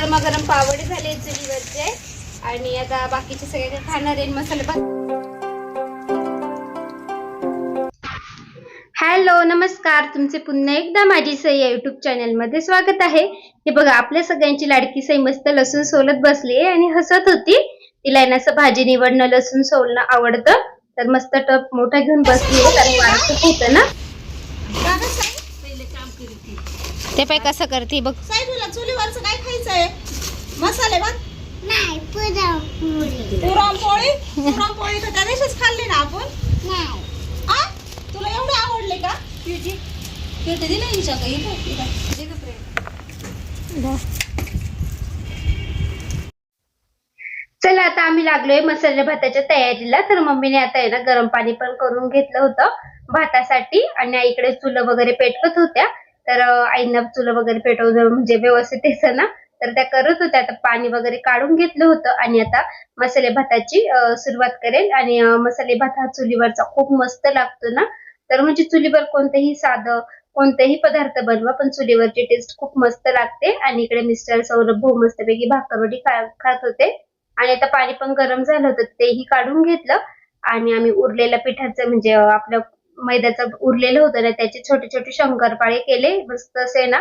गरमागरम पावडे झाले चुलीवरचे. आणि आता बाकीचे सगळे काही खाणार आहे मसाले हॅलो नमस्कार. तुमचे पुन्हा एकदा माझी सई या युट्यूब चॅनलमध्ये स्वागत आहे. हे बघा आपल्या सगळ्यांची लाडकी सई मस्त लसूण सोलत बसली आहे आणि हसत होती. तिला ना असं भाजी निवडणं लसूण सोलणं आवडतं. तर मस्त टप मोठा घेऊन बसली आहे. कारण वाढ खूप होतं ना. ते पाय कसं करते बघ. साई तुला चुलीवरचं काय खायचंय? मसाले भात नाही पुरणपोळी पुरणपोळी पुरणपोळी तर त्या दिवशीच खाल्ली ना आपण. नाही. आ? तुला एवढे आवडले का? दिली. दे प्रेम. चला आता आम्ही लागलोय मसाले भाताच्या तयारीला. तर मम्मीने आता आहे ना गरम पाणी पण करून घेतलं होतं भातासाठी. आणि आईकडे चुलं वगैरे पेटवत होत्या. तर आईनं चुलं वगैरे पेटवलं म्हणजे व्यवस्थित येतं ना तर त्या करत होत्या. आता पाणी वगैरे काढून घेतलं होतं आणि आता मसाले भाताची सुरुवात करेल. आणि मसाले भात हा चुलीवरचा खूप मस्त लागतो ना. तर म्हणजे चुलीवर कोणतेही साधं कोणतेही पदार्थ बनवा पण चुलीवरची टेस्ट खूप मस्त लागते. आणि इकडे मिस्टर सौरभ भाऊ मस्तपैकी भाकरवडी खा खात होते. आणि आता पाणी पण गरम झालं होतं तेही काढून घेतलं. आणि आम्ही उरलेल्या पिठाचं म्हणजे आपलं मैद्याचं उरलेलं होतं ना त्याचे छोटे छोटे शंकरपाळे केले मस्त असे ना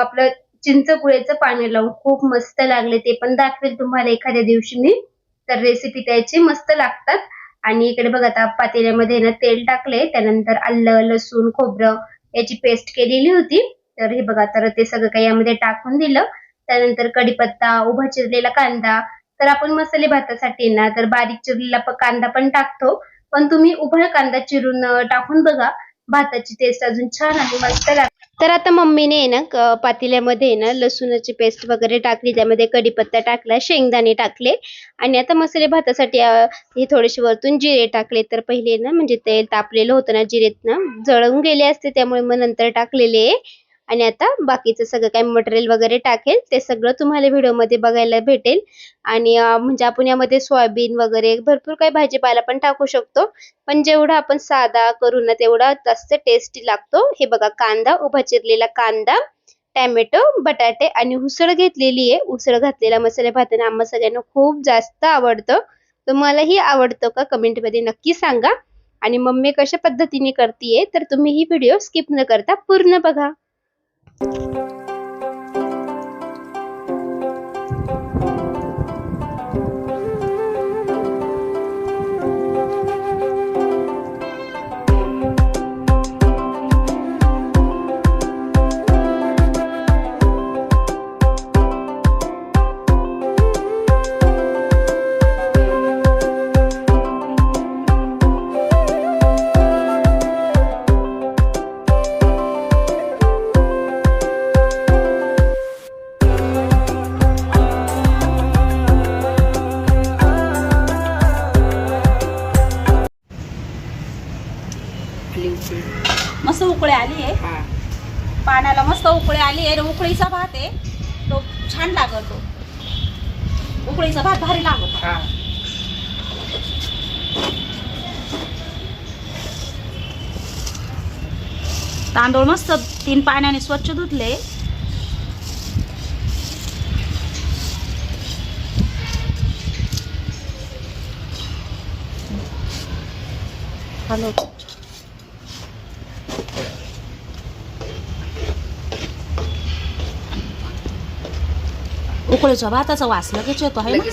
आपलं चिंचपुळेचं पाणी लावून खूप मस्त लागले. ते पण दाखवेल तुम्हाला एखाद्या दिवशी मी. तर रेसिपी त्याची मस्त लागतात. आणि इकडे बघा आता पातेल्यामध्ये ना तेल टाकले त्यानंतर आलं लसूण खोबरं याची पेस्ट केलेली होती. तर हे बघा तर ते सगळं काही यामध्ये टाकून दिलं. त्यानंतर कढीपत्ता उभा चिरलेला कांदा. तर आपण मसाले भातासाठी ना तर बारीक चिरलेला कांदा पण टाकतो. पण तुम्ही उभा कांदा चिरून टाकून बघा. भाताची टेस्ट अजून छान आणि मस्त लागते. तर आता मम्मीने ना पातेल्यामध्ये ना लसूणाची पेस्ट वगैरे टाकली त्यामध्ये कढीपत्ता टाकला शेंगदाणे टाकले. आणि आता मसाले भातासाठी हे थोडेसे वरतून जिरे टाकले. तर पहिले ना म्हणजे तेल तापलेलं होतं ना जिरेत ना जळून गेले असते त्यामुळे मग नंतर टाकलेले आहे. आणि आता बाकीचं सगळं काही मटेरियल वगैरे टाकेल ते सगळं तुम्हाला व्हिडिओमध्ये बघायला भेटेल. आणि म्हणजे आपण यामध्ये सोयाबीन वगैरे भरपूर काही भाजीपाला पण टाकू शकतो. पण जेवढा आपण साधा करू ना तेवढा जास्त टेस्टी लागतो. हे बघा कांदा उभा चिरलेला कांदा टॅमॅटो बटाटे आणि उसळ घेतलेली आहे. उसळ घातलेला मसाले भाताने आम्हा सगळ्यांना खूप जास्त आवडतं. तुम्हालाही आवडतं का कमेंटमध्ये नक्की सांगा. आणि मम्मी कशा पद्धतीने करते तर तुम्ही ही व्हिडिओ स्किप न करता पूर्ण बघा. मस्त उकळी आली आहे. पाण्याला मस्त उकळी आली आहे. उकळीचा भात आहे तो छान लागतो. उकळीचा भात भारी लागतो. तांदूळ मस्त तीन पाण्याने स्वच्छ धुतले. हॅलो. उकळीच्या भाताचा वास लगेच येतो आहे ना?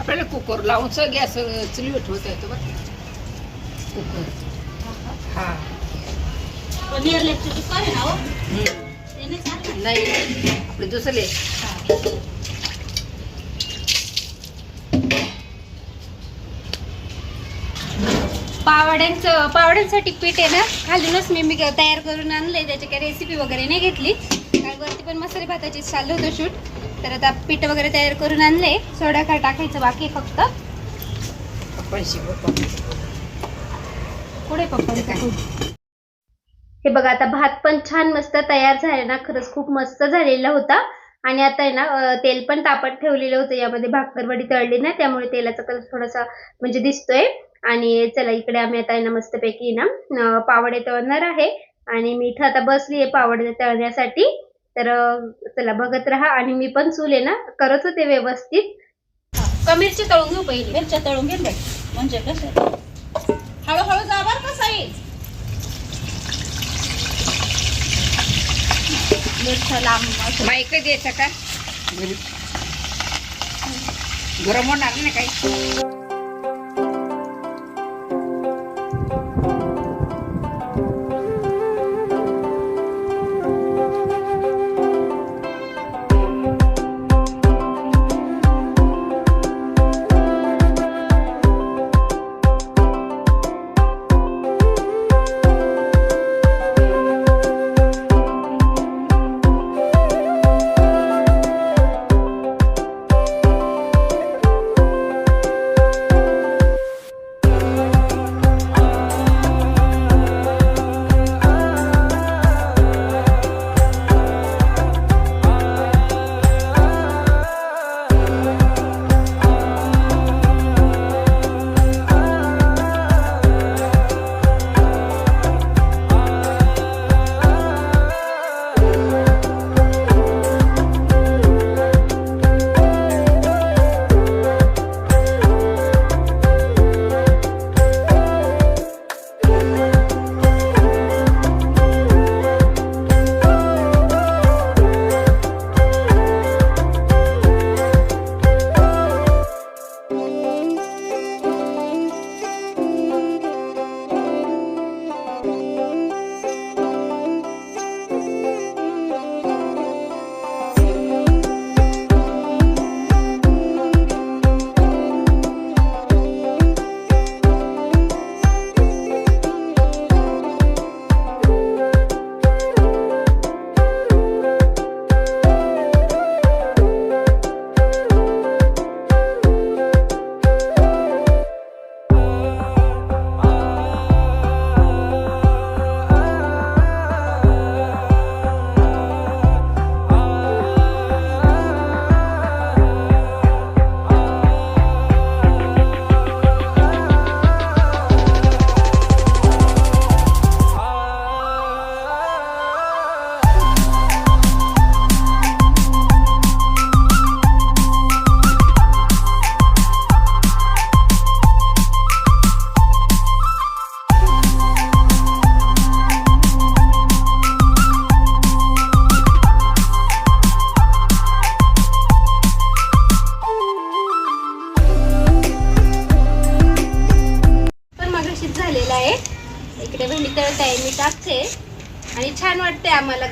आपल्याला कुकर लावून गॅस चुलीवर ठेवता येतो बघ कुकर. हा. पनीर लेपची ना हो? चालणार. नाही आपले दुसरे पावड्यांचं पावड्यांसाठी पीठ आहे ना खालूनच मी मी तयार करून आणलंय. त्याची काही रेसिपी वगैरे नाही घेतली. कारण वरती पण मसाले भाताची चाललं होतं शूट तर आता पीठ वगैरे तयार करून आणले सोडा काय टाकायचं बाकी फक्त. पुढे पप्पा हे बघा आता भात पण छान मस्त तयार झाले ना. खरंच खूप मस्त झालेला होता. आणि आता आहे ना तेल पण तापत ठेवलेलं होतं. यामध्ये भाकरवडी तळली ना त्यामुळे तेलाचा कलर थोडासा म्हणजे दिसतोय. आणि चला इकडे आम्ही आता आहे ना मस्तपैकी ना पावडे तळणार आहे. आणि मी इथं आता बसली आहे पावडे तळण्यासाठी. तर चला बघत राहा. आणि मी पण चूल आहे ना करत होते व्यवस्थित. का मिरची तळून घेऊ पहिली? मिरच्या तळून घे बाई म्हणजे कसे? हळूहळू जा बरं का साई. मिरच्या लांब असं. बाई कधी यायचं का गरम होणार नाही काही?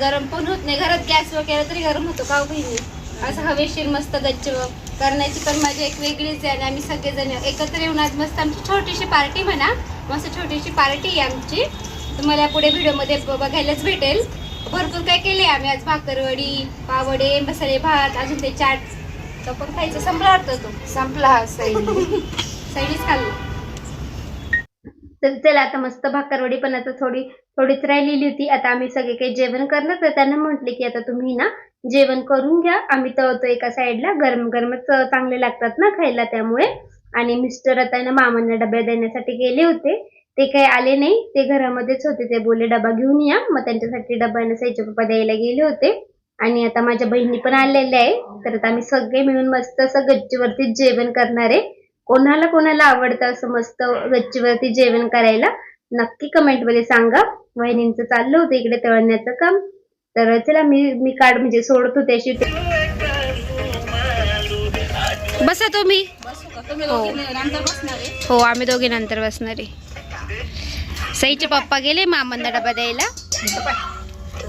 गरम पण होत नाही. घरात गॅस वगैरे तरी गरम होतो का हो बहिणी? असं हवेशीर मस्त गच्च करण्याची पण मजा एक वेगळीच आहे आणि आम्ही सगळेजण एकत्र येऊन आज मस्त आमची छोटीशी पार्टी म्हणा. मस्त छोटीशी पार्टी आहे आमची. तुम्हाला पुढे व्हिडिओमध्ये बघायलाच भेटेल. भरपूर काय केले आम्ही आज? भाकरवडी पावडे मसाले भात अजून ते चाट. तो पण खायचं संपला वाटतं तो. संपला हा सैल सैनीच खाल्लं. तर चला आता मस्त भाकरवडी पण आता थोडी थोडीच राहिलेली होती. आता आम्ही सगळे काही जेवण करणार तर त्यांना म्हटले की आता तुम्ही ना जेवण करून घ्या. आम्ही तळतो एका साईडला गरम गरमच चांगले लागतात ना खायला त्यामुळे. आणि मिस्टर आता ना मामांना डब्या देण्यासाठी गेले होते. ते काही आले नाही ते घरामध्येच होते. ते बोले डबा घेऊन या. मग त्यांच्यासाठी डबा नसायचे पप्पा द्यायला गेले होते. आणि आता माझ्या बहिणी पण आलेल्या आहे. तर आता आम्ही सगळे मिळून मस्त असं गच्चीवरती जेवण करणार आहे. कोणाला कोणाला आवडतं असं मस्त गच्चीवरती जेवण करायला नक्की कमेंटमध्ये सांगा. वहिनींचं चाललं होतं इकडे तळण्याचं काम. तर चला मी मी काढ म्हणजे सोडत होते अशी बसा तुम्ही. बसू का? तुम्ही दोघी नंतर बसणार? आहे हो आम्ही दोघे नंतर बसणार. आहे सईचे पप्पा गेले मामांना डबा द्यायला.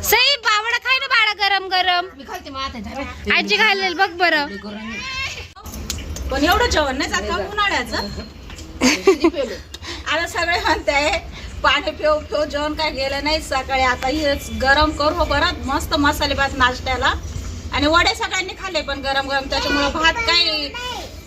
सई बावडा खाय ना बाळा गरम गरम मी खालते मग आता झालं. आजी घालेल बघ बरं. पण एवढं जेवण नाही जात का उन्हाळ्याचं? आता सगळे म्हणताय पाणी पिऊ पिऊ जेवण काय गेलं नाही सकाळी. आता हेच गरम करू हो परत मस्त मसाले भात नाश्त्याला. आणि वडे सगळ्यांनी खाल्ले पण गरम गरम. त्याच्यामुळे भात काही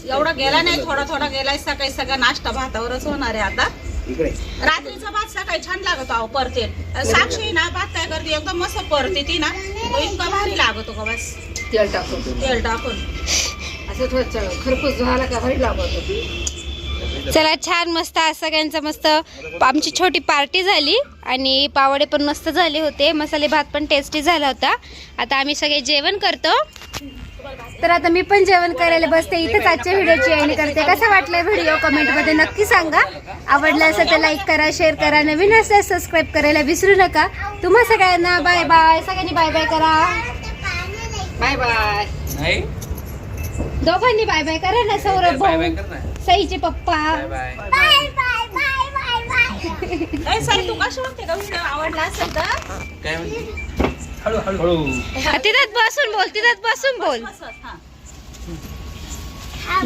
एवढा गेला नाही थोडा थोडा गेलाय सकाळी सगळा नाश्ता भातावरच होणार आहे आता. रात्रीचा भात सकाळी छान लागतो अहो परते साक्षी ना भात काय करते एकदम मस्त परते ती ना तो इतका भारी लागतो का बस. तेल टाकून. तेल टाकून. असं थोडं खरपूस झाला का भारी लागत चला छान मस्त आज सगळ्यांचं मस्त आमची छोटी पार्टी झाली आणि पावडे पण मस्त झाले होते. मसाले भात पण टेस्टी झाला होता. आता आम्ही सगळे जेवण करतो. तर आता मी पण जेवण करायला बसते. इथंच आजच्या व्हिडिओची एंड करते. कसं वाटलं व्हिडिओ? कमेंटमध्ये नक्की सांगा. आवडला असेल तर लाईक करा शेअर करा. नवीन असेल सबस्क्राईब करायला विसरू नका. तुम्हा सगळ्यांना बाय बाय सगळ्यांनी बाय बाय करा. बाय बाय दोघांनी बाय बाय करा ना सौरभ बाय बाय भाऊ. कर ना. सईचे पप्पा. Bye bye bye bye bye bye bye ए, साई तू कशी म्हणते का व्हिडिओ आवडला असेल तर? काय म्हणते? हळू हळू. हळू. तिथं बसून बोल तिथं बसून बोल. हा